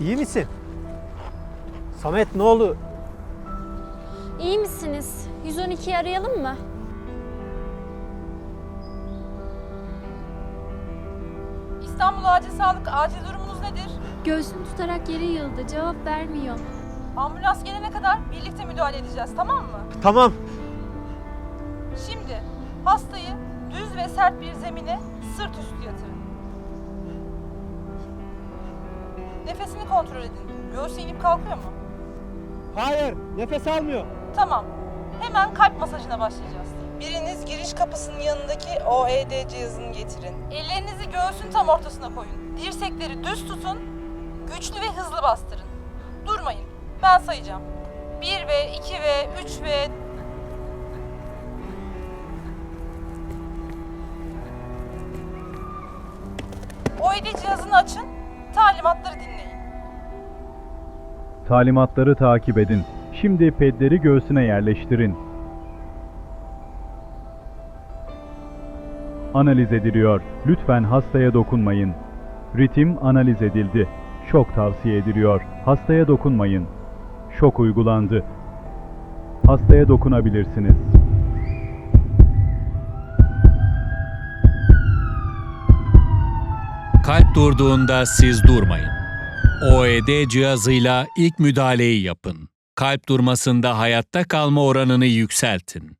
İyi misin? Samet ne oldu? İyi misiniz? 112'yi arayalım mı? İstanbul Acil Sağlık acil durumunuz nedir? Göğsünü tutarak yere yığıldı. Cevap vermiyor. Ambulans gelene kadar birlikte müdahale edeceğiz tamam mı? Tamam. Şimdi hastayı düz ve sert bir zemine sırt üstü yatırın. Nefesini kontrol edin. Göğsü inip kalkıyor mu? Hayır, nefes almıyor. Tamam. Hemen kalp masajına başlayacağız. Biriniz giriş kapısının yanındaki OED cihazını getirin. Ellerinizi göğsün tam ortasına koyun. Dirsekleri düz tutun. Güçlü ve hızlı bastırın. Durmayın. Ben sayacağım. 1 ve 2 ve 3 ve... OED cihazını açın. Talimatları dinleyin. Talimatları takip edin. Şimdi pedleri göğsüne yerleştirin. Analiz ediliyor. Lütfen hastaya dokunmayın. Ritim analiz edildi. Şok tavsiye ediliyor. Hastaya dokunmayın. Şok uygulandı. Hastaya dokunabilirsiniz. Kalp durduğunda siz durmayın. OED cihazıyla ilk müdahaleyi yapın. Kalp durmasında hayatta kalma oranını yükseltin.